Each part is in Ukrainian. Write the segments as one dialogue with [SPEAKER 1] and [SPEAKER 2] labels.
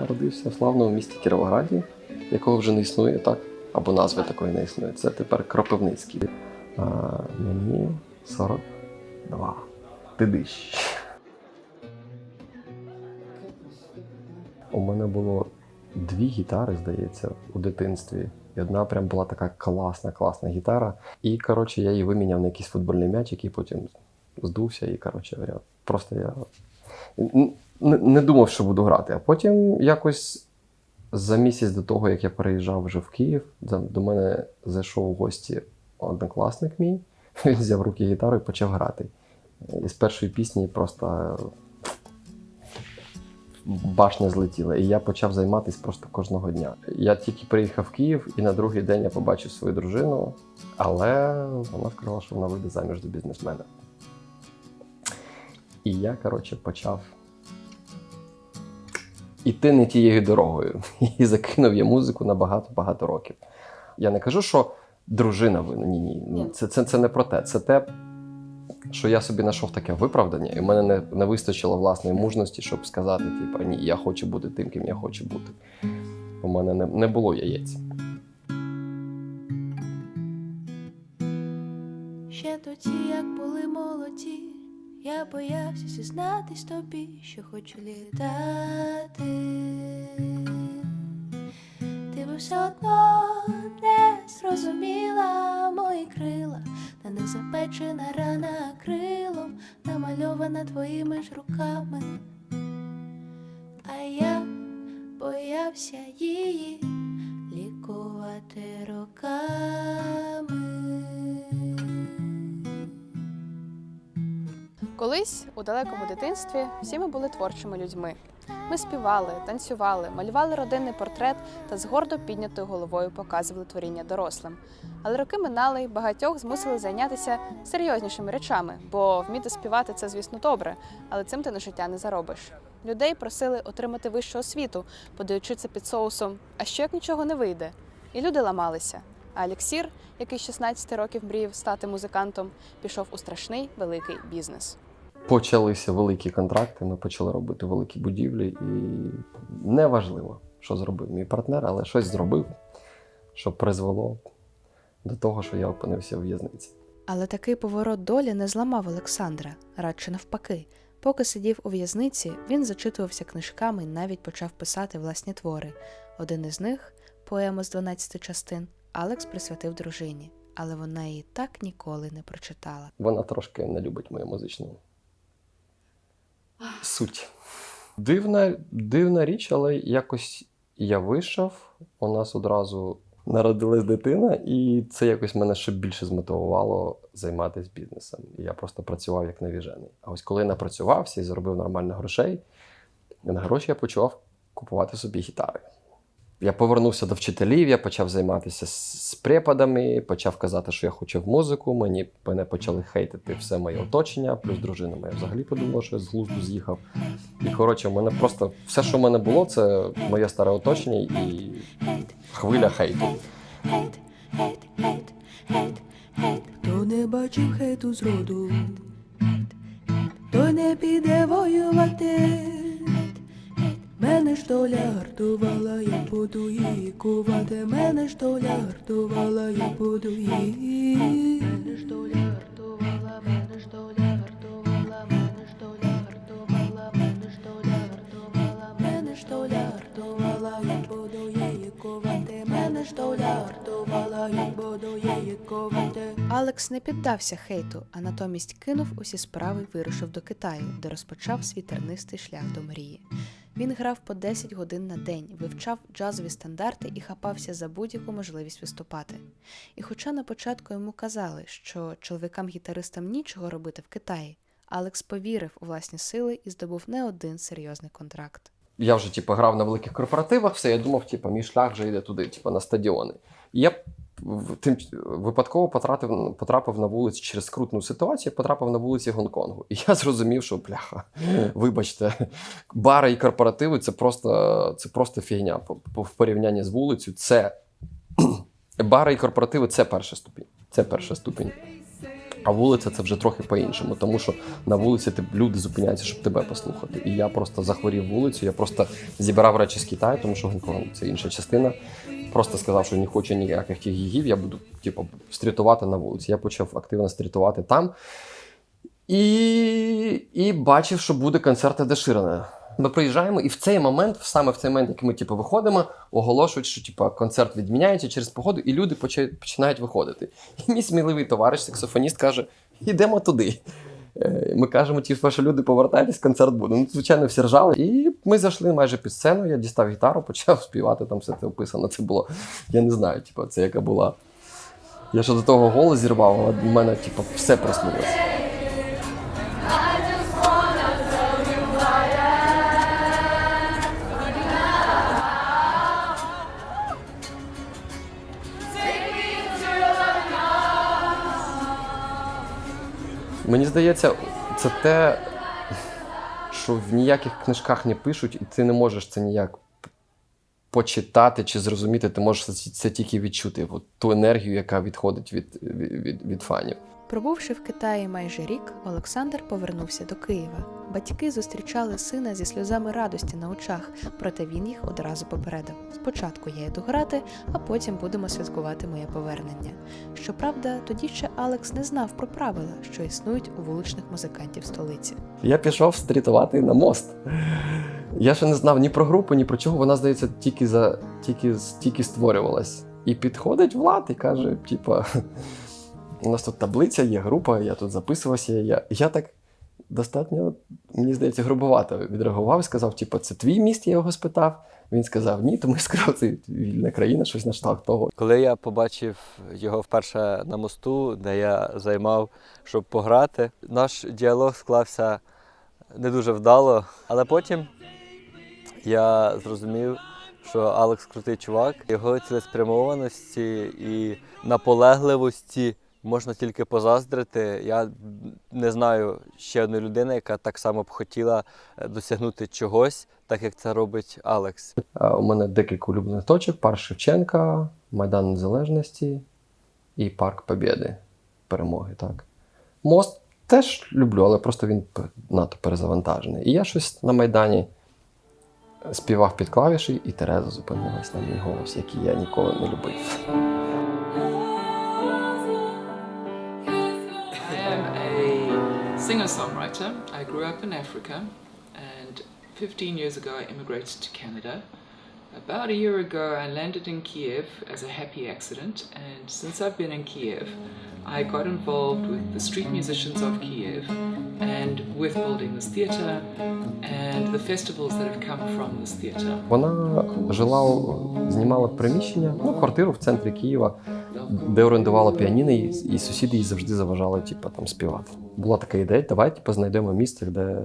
[SPEAKER 1] народився в славному місті Кіровограді, якого вже не існує, так? Або назви такої не існує. Це тепер Кропивницький. А, мені 42. Ти дищ. У мене було дві гітари, здається, у дитинстві. І одна прям була така класна, класна гітара. І, коротше, я її виміняв на якийсь футбольний м'яч, який потім здувся. І, коротше, просто я не думав, що буду грати. А потім якось за місяць до того, як я переїжджав вже в Київ, до мене зайшов у гості однокласник мій. Він взяв руки гітару і почав грати. І з першої пісні просто башня злетіла. І я почав займатися просто кожного дня. Я тільки приїхав в Київ, і на другий день я побачив свою дружину, але вона сказала, що вона вийде заміж за бізнесмена. І я, коротше, почав іти не тією дорогою. І закинув я музику на багато-багато років. Я не кажу, що дружина винна. Ні, ні. ні. Це, це, це не про те. Це те, що я собі знайшов таке виправдання, і в мене не, не вистачило власної мужності, щоб сказати, типу, ні, я хочу бути тим, ким я хочу бути. У мене не, не було яєць.
[SPEAKER 2] Ще тоді, як були молоді, я боявся зізнатись тобі, що хочу літати. Ти би все одно не зрозуміла мої крила, та не запечена рана крилом, намальована твоїми ж руками. А я боявся її
[SPEAKER 3] Колись у далекому дитинстві всі ми були творчими людьми. Ми співали, танцювали, малювали родинний портрет та з гордо піднятою головою показували творіння дорослим. Але роки минали, і багатьох змусили зайнятися серйознішими речами, бо вміти співати це, звісно, добре, але цим ти на життя не заробиш. Людей просили отримати вищу освіту, подаючи це під соусом, а що як нічого не вийде? І люди ламалися. А Еліксір, який з 16 років мріяв стати музикантом, пішов у страшний великий бізнес.
[SPEAKER 1] Почалися великі контракти, ми почали робити великі будівлі, і неважливо, що зробив мій партнер, але щось зробив, що призвело до того, що я опинився в в'язниці.
[SPEAKER 4] Але такий поворот долі не зламав Олександра, радше навпаки. Поки сидів у в'язниці, він зачитувався книжками і навіть почав писати власні твори. Один із них, поема з 12 частин, Алекс присвятив дружині, але вона її так ніколи не прочитала.
[SPEAKER 1] Вона трошки не любить мою музичну суть. Дивна, дивна річ, але якось я вийшов, у нас одразу народилась дитина, і це якось мене ще більше змотивувало займатися бізнесом. Я просто працював як навіжений. А ось коли я напрацювався і заробив нормально грошей, на гроші я почав купувати собі гітари. Я повернувся до вчителів, я почав займатися з препадами, почав казати, що я хочу в музику. Мені мене почали хейтити все моє оточення, плюс дружина моя взагалі подумала, що я з глузду з'їхав. І коротше, у мене просто все, що в мене було, це моє старе оточення і хвиля хейту.
[SPEAKER 2] Хейт, хейт, хейт, хейт, хейт.
[SPEAKER 5] Хто не бачив хейту зроду, той не піде воювати. Мене ж доля гартувала, я буду її кувати. Мене ж доля гартувала, я буду її. Мене ж доля гартувала, мене ж доля гартувала, мене ж доля гартувала, мене ж доля гартувала, мене ж доля гартувала, я буду її кувати. Мене ж доля гартувала, я буду її ковати.
[SPEAKER 4] Алекс не піддався хейту, а натомість кинув усі справи і вирушив до Китаю, де розпочав свій тернистий шлях до мрії. Він грав по 10 годин на день, вивчав джазові стандарти і хапався за будь-яку можливість виступати. І хоча на початку йому казали, що чоловікам-гітаристам нічого робити в Китаї, Алекс повірив у власні сили і здобув не один серйозний контракт.
[SPEAKER 1] Я вже типу, грав на великих корпоративах, все, я думав, типу, мій шлях вже йде туди, типу, на стадіони. І я тим випадково потрапив, потрапив на вулицю через скрутну ситуацію, потрапив на вулиці Гонконгу. І я зрозумів, що бляха, вибачте, бари і корпоративи це просто, це просто фігня. В порівнянні з вулицею, це бари і корпоративи це перша ступінь. Це перша ступінь. А вулиця це вже трохи по-іншому, тому що на вулиці ти, люди зупиняються, щоб тебе послухати. І я просто захворів вулицю, я просто зібрав речі з Китаю, тому що Гонконг це інша частина. Просто сказав, що не хочу ніяких гігів, я буду типу, стрітувати на вулиці. Я почав активно стрітувати там. І, і бачив, що буде концерт Еда Ширана. Ми приїжджаємо, і в цей момент, саме в цей момент, як ми типу, виходимо, оголошують, що типу, концерт відміняється через погоду, і люди починають виходити. І мій сміливий товариш, саксофоніст, каже: йдемо туди. Е, Ми кажемо, ті ваші люди повертайтесь, концерт буде. Ну, звичайно, всі ржали. І ми зайшли майже під сцену. Я дістав гітару, почав співати, там все це описано. Це було, я не знаю, типу, це яка була. Я ще до того голос зірвав, але в мене, типу, все проснулося. Мені здається, це те, що в ніяких книжках не пишуть, і ти не можеш це ніяк почитати чи зрозуміти. Ти можеш це, тільки відчути, от ту енергію, яка відходить від, від, від, від фанів.
[SPEAKER 4] Пробувши в Китаї майже рік, Олександр повернувся до Києва. Батьки зустрічали сина зі сльозами радості на очах, проте він їх одразу попередив: спочатку я йду грати, а потім будемо святкувати моє повернення. Щоправда, тоді ще Алекс не знав про правила, що існують у вуличних музикантів столиці.
[SPEAKER 1] Я пішов стрітувати на мост. Я ще не знав ні про групу, ні про чого. Вона, здається, тільки за тільки, тільки створювалась. І підходить Влад і каже: типа, у нас тут таблиця, є група, я тут записувався. Я, я так достатньо, мені здається, грубовато відреагував сказав: типа, це твій міст, я його спитав. Він сказав, ні, тому я сказав, це вільна країна, щось на штат того.
[SPEAKER 6] Коли я побачив його вперше на мосту, де я займав, щоб пограти, наш діалог склався не дуже вдало, але потім я зрозумів, що Алекс крутий чувак, його цілеспрямованості і наполегливості можна тільки позаздрити. Я не знаю ще одної людини, яка так само б хотіла е, досягнути чогось, так як це робить Алекс.
[SPEAKER 1] Е, У мене декілька улюблених точок: парк Шевченка, Майдан Незалежності і Парк Побєди. Перемоги, так. Мост теж люблю, але просто він надто перезавантажений. І я щось на Майдані співав під клавіші, і Тереза зупинилась на мій голос, який я ніколи не любив.
[SPEAKER 7] a singer songwriter. I grew up in Africa and 15 years ago I immigrated to Canada. About a year ago I landed in Kiev as a happy accident, and since I've been in Kiev, I got involved with the street musicians of Kiev and with building this theatre and the festivals that have come from this theatre.
[SPEAKER 1] Вона жила, у- знімала приміщення, ну, квартиру в центрі Києва, Де орендувала піаніно, і, сусіди їй завжди заважали типу, там, співати. Була така ідея, давай типу, знайдемо місце, де,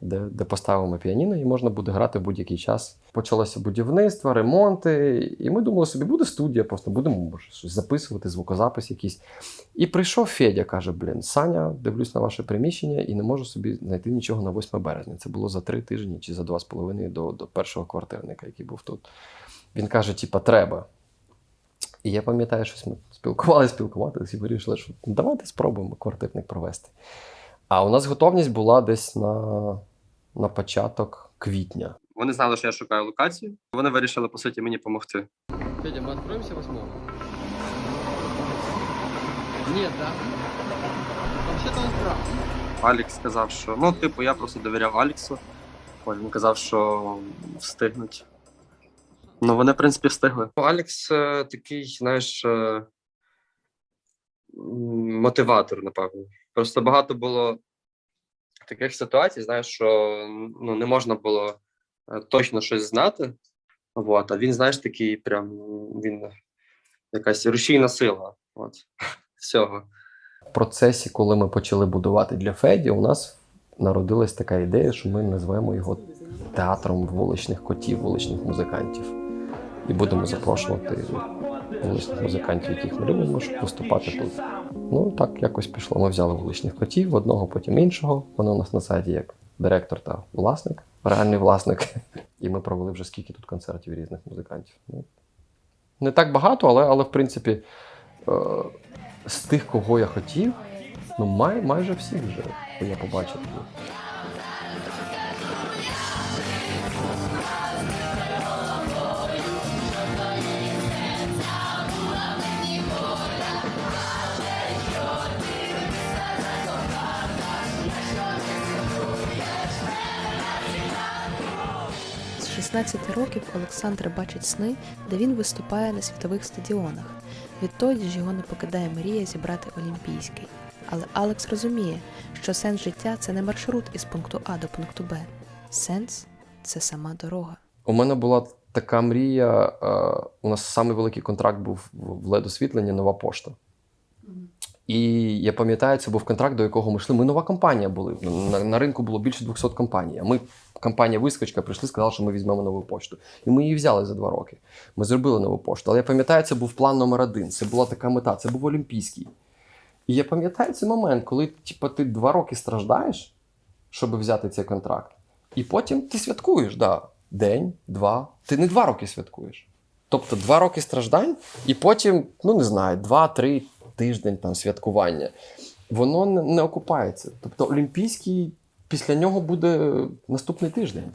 [SPEAKER 1] де, де поставимо піаніно, і можна буде грати в будь-який час. Почалося будівництво, ремонти, і ми думали собі, буде студія, просто будемо може, щось записувати, звукозапис якийсь. І прийшов Федя, каже: блін, Саня, дивлюсь на ваше приміщення і не можу собі знайти нічого на 8 березня. Це було за три тижні чи за два з половиною до, до першого квартирника, який був тут. Він каже: типа, треба. І я пам'ятаю, щось ми спілкувалися, спілкувалися і вирішили, що «Ну, давайте спробуємо квартирник провести. А у нас готовність була десь на, на початок квітня.
[SPEAKER 8] Вони знали, що я шукаю локацію. Вони вирішили, по суті, мені допомогти.
[SPEAKER 1] Федя, ми відкроємося восьмого? Ні, так. Взагалі-то он.
[SPEAKER 8] Алікс сказав, що ну, типу, я просто довіряв Аліксу. Він казав, що встигнуть. Ну, вони, в принципі, встигли. Алікс е, такий, знаєш, е, мотиватор, напевно. Просто багато було таких ситуацій, знаєш, що ну, не можна було е, точно щось знати. Вот, а він, знаєш, такий прям він якась рушійна сила. От, всього.
[SPEAKER 1] В процесі, коли ми почали будувати для Феді, у нас народилась така ідея, що ми назвемо його театром вуличних котів, вуличних музикантів. І будемо запрошувати вуличних музикантів, яких ми любимо, щоб виступати тут. Ну так якось пішло. Ми взяли вуличних котів, одного, потім іншого. Вони у нас на сайті як директор та власник, реальний власник. І ми провели вже скільки тут концертів різних музикантів. Ну, не так багато, але, але в принципі. Е- з тих, кого я хотів, ну май, майже всіх вже я побачив.
[SPEAKER 4] 16 років Олександр бачить сни, де він виступає на світових стадіонах. Відтоді ж його не покидає мрія зібрати Олімпійський. Але Алекс розуміє, що сенс життя це не маршрут із пункту А до пункту Б. Сенс це сама дорога.
[SPEAKER 1] У мене була така мрія. Е, у нас самий великий контракт був в ледосвітленні нова пошта. І я пам'ятаю, це був контракт, до якого ми йшли. Ми нова компанія були. На, на ринку було більше 200 компаній. А ми, компанія Вискочка, прийшли, сказали, що ми візьмемо нову пошту. І ми її взяли за два роки. Ми зробили нову пошту. Але я пам'ятаю, це був план номер один. Це була така мета, це був Олімпійський. І я пам'ятаю цей момент, коли типу, ти два роки страждаєш, щоб взяти цей контракт. І потім ти святкуєш, да. день, два. Ти не два роки святкуєш. Тобто два роки страждань, і потім, ну не знаю, два-три тиждень там святкування. Воно не, окупається. Тобто Олімпійський після нього буде наступний тиждень.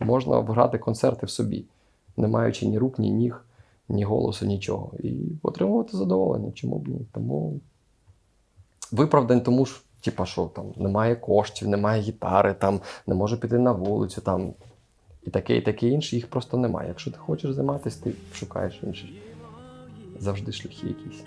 [SPEAKER 1] Можна грати концерти в собі, не маючи ні рук, ні ніг, ні голосу, нічого. І отримувати задоволення. Чому б ні? Тому виправдань тому ж, типа, що там немає коштів, немає гітари, там не можу піти на вулицю, там і таке, і таке інше, їх просто немає. Якщо ти хочеш займатися, ти шукаєш інші. Завжди шляхи якісь.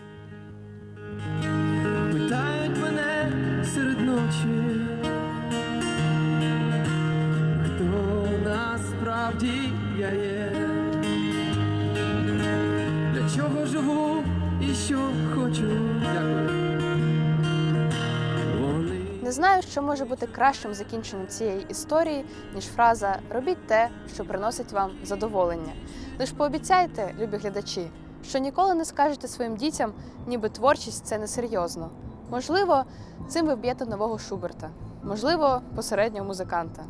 [SPEAKER 3] Знаю, що може бути кращим закінченням цієї історії, ніж фраза Робіть те, що приносить вам задоволення. Лиш пообіцяйте, любі глядачі, що ніколи не скажете своїм дітям, ніби творчість це несерйозно. Можливо, цим ви вб'єте нового Шуберта, можливо, посереднього музиканта.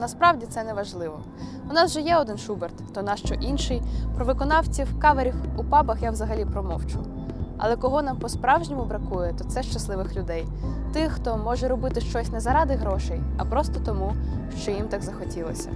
[SPEAKER 3] Насправді це не важливо. У нас же є один Шуберт, то нащо інший. Про виконавців каверів у пабах я взагалі промовчу. Але кого нам по-справжньому бракує, то це щасливих людей, тих, хто може робити щось не заради грошей, а просто тому, що їм так захотілося.